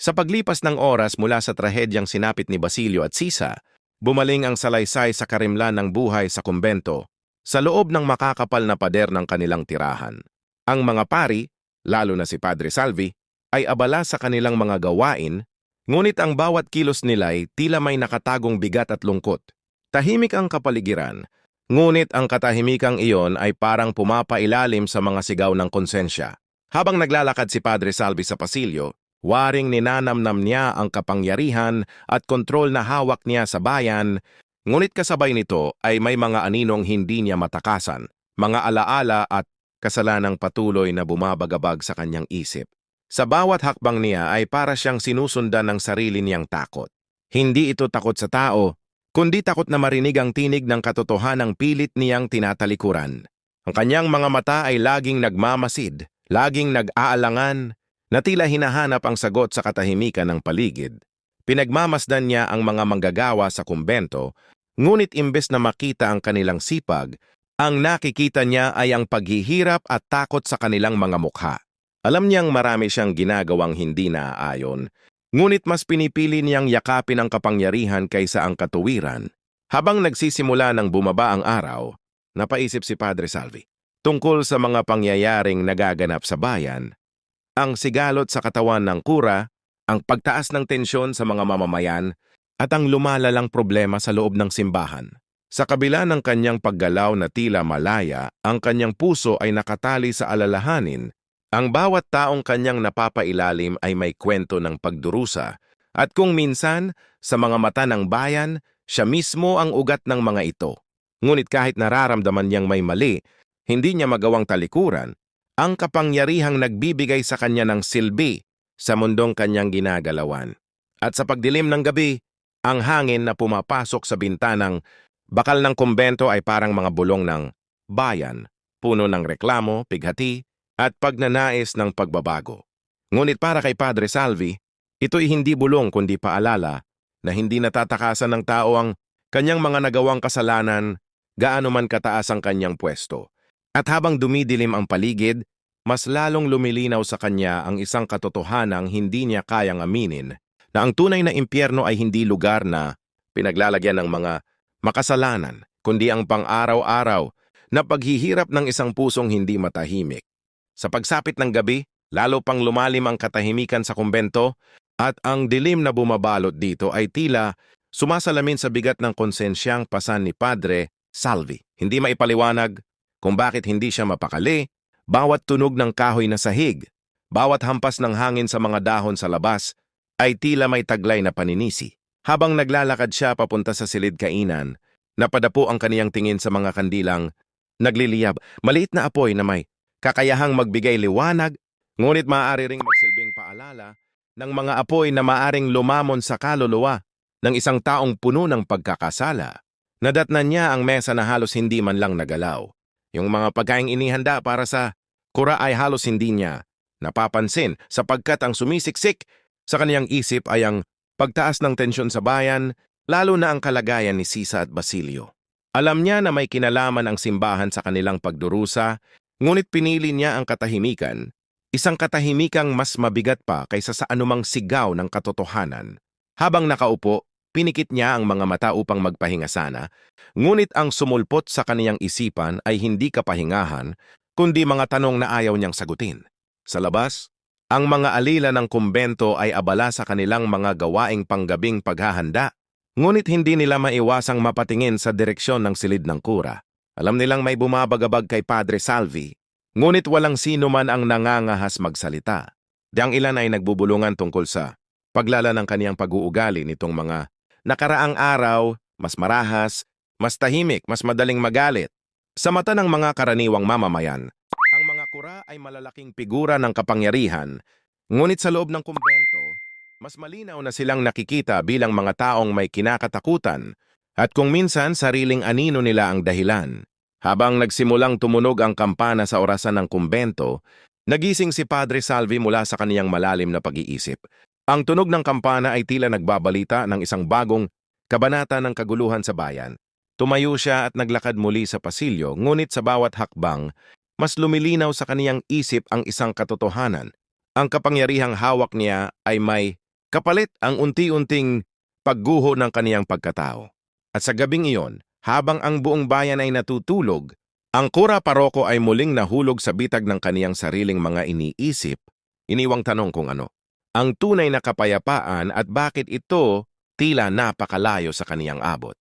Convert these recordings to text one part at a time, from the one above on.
Sa paglipas ng oras mula sa trahedyang sinapit ni Basilio at Sisa, bumaling ang salaysay sa karimlan ng buhay sa kumbento sa loob ng makakapal na pader ng kanilang tirahan. Ang mga pari, lalo na si Padre Salvi, ay abala sa kanilang mga gawain, ngunit ang bawat kilos nila'y tila may nakatagong bigat at lungkot. Tahimik ang kapaligiran, ngunit ang katahimikang iyon ay parang pumapailalim sa mga sigaw ng konsensya. Habang naglalakad si Padre Salvi sa pasilyo, waring ninanamnam niya ang kapangyarihan at kontrol na hawak niya sa bayan, ngunit kasabay nito ay may mga aninong hindi niya matakasan, mga alaala at kasalanang patuloy na bumabagabag sa kanyang isip. Sa bawat hakbang niya ay para siyang sinusundan ng sarili niyang takot. Hindi ito takot sa tao, kundi takot na marinig ang tinig ng katotohanang pilit niyang tinatalikuran. Ang kanyang mga mata ay laging nagmamasid, laging nag-aalangan, na tila hinahanap ang sagot sa katahimikan ng paligid. Pinagmamasdan niya ang mga manggagawa sa kumbento, ngunit imbes na makita ang kanilang sipag, ang nakikita niya ay ang paghihirap at takot sa kanilang mga mukha. Alam niyang marami siyang ginagawang hindi naaayon, ngunit mas pinipili niyang yakapin ang kapangyarihan kaysa ang katuwiran. Habang nagsisimula ng bumaba ang araw, napaisip si Padre Salvi tungkol sa mga pangyayaring nagaganap sa bayan, ang sigalot sa katawan ng kura, ang pagtaas ng tensyon sa mga mamamayan, at ang lumalalang problema sa loob ng simbahan. Sa kabila ng kanyang paggalaw na tila malaya, ang kanyang puso ay nakatali sa alalahanin. Ang bawat taong kanyang napapailalim ay may kwento ng pagdurusa, at kung minsan, sa mga mata ng bayan, siya mismo ang ugat ng mga ito. Ngunit kahit nararamdaman niyang may mali, hindi niya magawang talikuran, ang kapangyarihang nagbibigay sa kanya ng silbi sa mundong kanyang ginagalawan. At sa pagdilim ng gabi, ang hangin na pumapasok sa bintanang bakal ng kumbento ay parang mga bulong ng bayan, puno ng reklamo, pighati, at pagnanais ng pagbabago. Ngunit para kay Padre Salvi, ito'y hindi bulong kundi paalala na hindi natatakasan ng tao ang kanyang mga nagawang kasalanan gaano man kataas ang kanyang pwesto. At habang dumidilim ang paligid, mas lalong lumilinaw sa kanya ang isang katotohanang hindi niya kayang aminin na ang tunay na impyerno ay hindi lugar na pinaglalagyan ng mga makasalanan, kundi ang pang-araw-araw na paghihirap ng isang pusong hindi matahimik. Sa pagsapit ng gabi, lalo pang lumalim ang katahimikan sa kumbento at ang dilim na bumabalot dito ay tila sumasalamin sa bigat ng konsensyang pasan ni Padre Salvi. Hindi maipaliwanag kung bakit hindi siya mapakali, bawat tunog ng kahoy na sahig, bawat hampas ng hangin sa mga dahon sa labas, ay tila may taglay na paninisi. Habang naglalakad siya papunta sa silid kainan, napadapo ang kaniyang tingin sa mga kandilang nagliliyab, maliit na apoy na may kakayahang magbigay liwanag, ngunit maaari ring magsilbing paalala ng mga apoy na maaring lumamon sa kaluluwa ng isang taong puno ng pagkakasala. Nadatnan niya ang mesa na halos hindi man lang nagalaw. Yung mga pagkaing inihanda para sa kura ay halos hindi niya napapansin sapagkat ang sumisiksik sa kaniyang isip ay ang pagtaas ng tensyon sa bayan, lalo na ang kalagayan ni Sisa at Basilio. Alam niya na may kinalaman ang simbahan sa kanilang pagdurusa, ngunit pinili niya ang katahimikan, isang katahimikang mas mabigat pa kaysa sa anumang sigaw ng katotohanan. Habang nakaupo, pinikit niya ang mga mata upang magpahinga sana, ngunit ang sumulpot sa kaniyang isipan ay hindi kapahingahan, kundi mga tanong na ayaw niyang sagutin. Sa labas, ang mga alila ng kumbento ay abala sa kanilang mga gawaing panggabing paghahanda, ngunit hindi nila maiwasang mapatingin sa direksyon ng silid ng kura. Alam nilang may bumabagabag kay Padre Salvi, ngunit walang sino man ang nangangahas magsalita. Di ang ilan ay nagbubulungan tungkol sa paglala ng kaniyang pag-uugali nitong mga nakaraang araw, mas marahas, mas tahimik, mas madaling magalit. Sa mata ng mga karaniwang mamamayan, ang mga kura ay malalaking figura ng kapangyarihan, ngunit sa loob ng kumbento, mas malinaw na silang nakikita bilang mga taong may kinakatakutan at kung minsan sariling anino nila ang dahilan. Habang nagsimulang tumunog ang kampana sa orasan ng kumbento, nagising si Padre Salvi mula sa kaniyang malalim na pag-iisip. Ang tunog ng kampana ay tila nagbabalita ng isang bagong kabanata ng kaguluhan sa bayan. Tumayo siya at naglakad muli sa pasilyo, ngunit sa bawat hakbang, mas lumilinaw sa kaniyang isip ang isang katotohanan. Ang kapangyarihang hawak niya ay may Kapalit ang unti-unting pagguho ng kaniyang pagkatao. At sa gabing iyon, habang ang buong bayan ay natutulog, ang kura paroko ay muling nahulog sa bitag ng kaniyang sariling mga iniisip, iniwang tanong kung ano. Ang tunay na kapayapaan at bakit ito tila napakalayo sa kaniyang abot.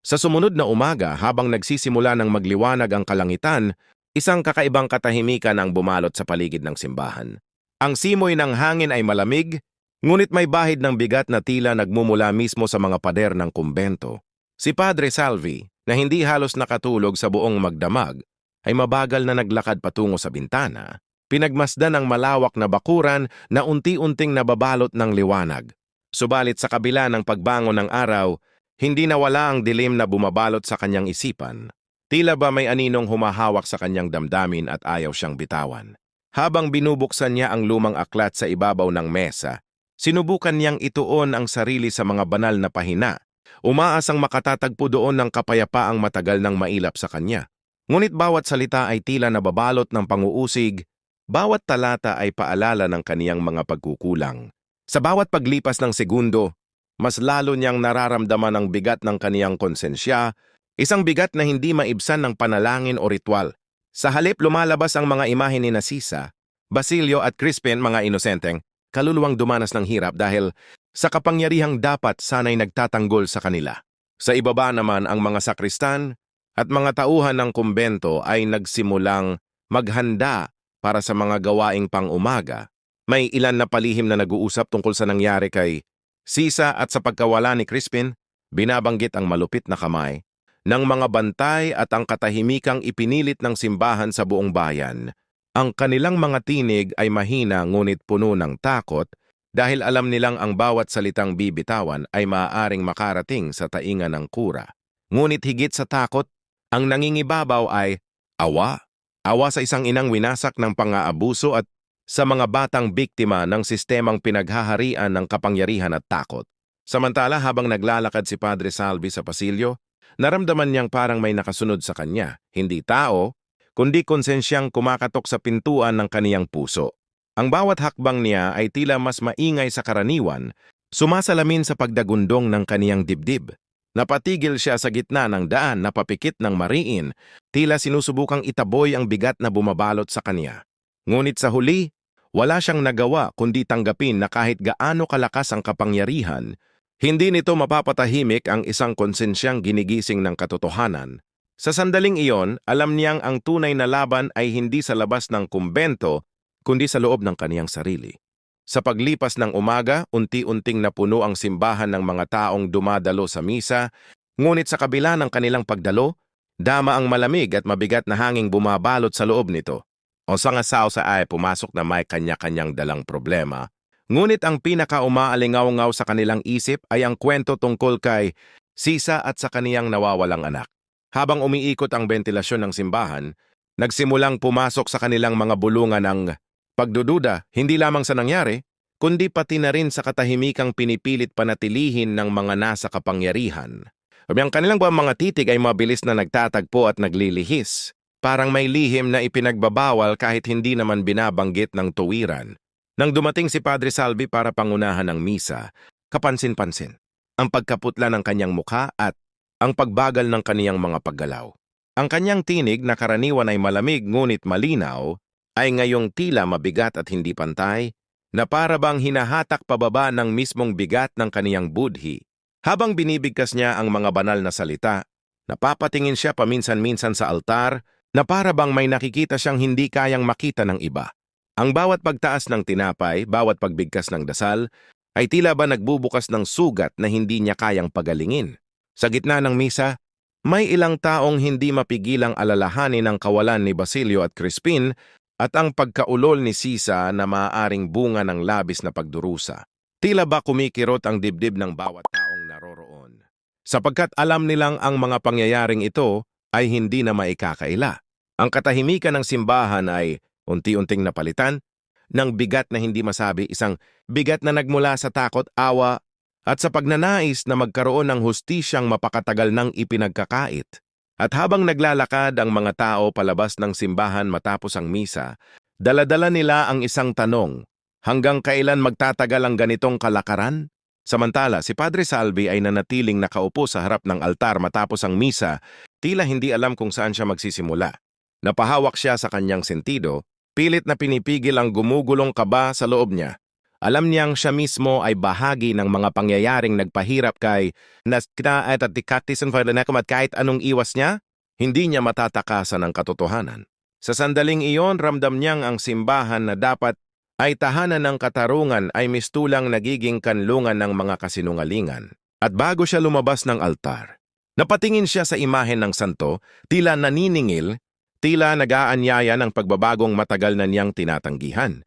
Sa sumunod na umaga, habang nagsisimula ng magliwanag ang kalangitan, isang kakaibang katahimikan ang bumalot sa paligid ng simbahan. Ang simoy ng hangin ay malamig, ngunit may bahid ng bigat na tila nagmumula mismo sa mga pader ng kumbento. Si Padre Salvi, na hindi halos nakatulog sa buong magdamag, ay mabagal na naglakad patungo sa bintana, pinagmasdan ang malawak na bakuran na unti-unting nababalot ng liwanag. Subalit sa kabila ng pagbangon ng araw, hindi nawala ang dilim na bumabalot sa kanyang isipan. Tila ba may aninong humahawak sa kanyang damdamin at ayaw siyang bitawan. Habang binubuksan niya ang lumang aklat sa ibabaw ng mesa, sinubukan niyang ituon ang sarili sa mga banal na pahina. Umaasang makatatagpo doon ng kapayapaang matagal nang mailap sa kanya. Ngunit bawat salita ay tila nababalot ng panguusig, bawat talata ay paalala ng kaniyang mga pagkukulang. Sa bawat paglipas ng segundo, mas lalo niyang nararamdaman ang bigat ng kaniyang konsensya, isang bigat na hindi maibsan ng panalangin o ritual. Sa halip lumalabas ang mga imahe ni Nasisa, Basilio at Crispin mga inosenteng, kaluluwang dumanas ng hirap dahil sa kapangyarihang dapat sanay nagtatanggol sa kanila. Sa ibaba naman ang mga sakristan at mga tauhan ng kumbento ay nagsimulang maghanda para sa mga gawaing pang-umaga. May ilan na palihim na nag-uusap tungkol sa nangyari kay Sisa at sa pagkawala ni Crispin, binabanggit ang malupit na kamay ng mga bantay at ang katahimikang ipinilit ng simbahan sa buong bayan. Ang kanilang mga tinig ay mahina ngunit puno ng takot dahil alam nilang ang bawat salitang bibitawan ay maaaring makarating sa taingan ng kura. Ngunit higit sa takot, ang nangingibabaw ay awa. Awa sa isang inang winasak ng pang-aabuso at sa mga batang biktima ng sistemang pinaghaharian ng kapangyarihan at takot. Samantala habang naglalakad si Padre Salvi sa pasilyo, naramdaman niyang parang may nakasunod sa kanya, hindi tao, kundi konsensyang kumakatok sa pintuan ng kaniyang puso. Ang bawat hakbang niya ay tila mas maingay sa karaniwan, sumasalamin sa pagdagundong ng kaniyang dibdib. Napatigil siya sa gitna ng daan na papikit ng mariin, tila sinusubukang itaboy ang bigat na bumabalot sa kanya. Ngunit sa huli, wala siyang nagawa kundi tanggapin na kahit gaano kalakas ang kapangyarihan, hindi nito mapapatahimik ang isang konsensyang ginigising ng katotohanan. Sa sandaling iyon, alam niyang ang tunay na laban ay hindi sa labas ng kumbento, kundi sa loob ng kaniyang sarili. Sa paglipas ng umaga, unti-unting napuno ang simbahan ng mga taong dumadalo sa misa, ngunit sa kabila ng kanilang pagdalo, dama ang malamig at mabigat na hanging bumabalot sa loob nito. O sa nga sao sa ay pumasok na may kanya-kanyang dalang problema. Ngunit ang pinaka-umaalingaw-ngaw sa kanilang isip ay ang kwento tungkol kay Sisa at sa kaniyang nawawalang anak. Habang umiikot ang ventilasyon ng simbahan, nagsimulang pumasok sa kanilang mga bulungan ng pagdududa hindi lamang sa nangyari, kundi pati na rin sa katahimikang pinipilit panatilihin ng mga nasa kapangyarihan. Ang kanilang mga titig ay mabilis na nagtatagpo at naglilihis. Parang may lihim na ipinagbabawal kahit hindi naman binabanggit ng tuwiran. Nang dumating si Padre Salvi para pangunahan ng misa, kapansin-pansin ang pagkaputla ng kanyang mukha at ang pagbagal ng kaniyang mga paggalaw. Ang kanyang tinig na karaniwan ay malamig ngunit malinaw ay ngayong tila mabigat at hindi pantay na para bang hinahatak pababa ng mismong bigat ng kaniyang budhi. Habang binibigkas niya ang mga banal na salita, napapatingin siya paminsan-minsan sa altar na para bang may nakikita siyang hindi kayang makita ng iba. Ang bawat pagtaas ng tinapay, bawat pagbigkas ng dasal, ay tila ba nagbubukas ng sugat na hindi niya kayang pagalingin. Sa gitna ng misa, may ilang taong hindi mapigilang alalahanin ang kawalan ni Basilio at Crispin at ang pagkaulol ni Sisa na maaaring bunga ng labis na pagdurusa. Tila ba kumikirot ang dibdib ng bawat taong naroroon. Sapagkat alam nilang ang mga pangyayaring ito ay hindi na maikakaila. Ang katahimikan ng simbahan ay unti-unting napalitan ng bigat na hindi masabi, isang bigat na nagmula sa takot, awa, at sa pagnanais na magkaroon ng hustisyang mapakatagal ng ipinagkakait. At habang naglalakad ang mga tao palabas ng simbahan matapos ang misa, daladala nila ang isang tanong, Hanggang kailan magtatagal ang ganitong kalakaran? Samantala, si Padre Salvi ay nanatiling nakaupo sa harap ng altar matapos ang misa, tila hindi alam kung saan siya magsisimula. Napahawak siya sa kanyang sentido, pilit na pinipigil ang gumugulong kaba sa loob niya. Alam niyang siya mismo ay bahagi ng mga pangyayaring nagpahirap kay Naskna at Atikatisan Fadlanekum at kahit anong iwas niya, hindi niya matatakasan ang katotohanan. Sa sandaling iyon, ramdam niyang ang simbahan na dapat ay tahanan ng katarungan ay mistulang nagiging kanlungan ng mga kasinungalingan. At bago siya lumabas ng altar, napatingin siya sa imahen ng santo, tila naniningil, tila nag-aanyaya ng pagbabagong matagal na niyang tinatanggihan.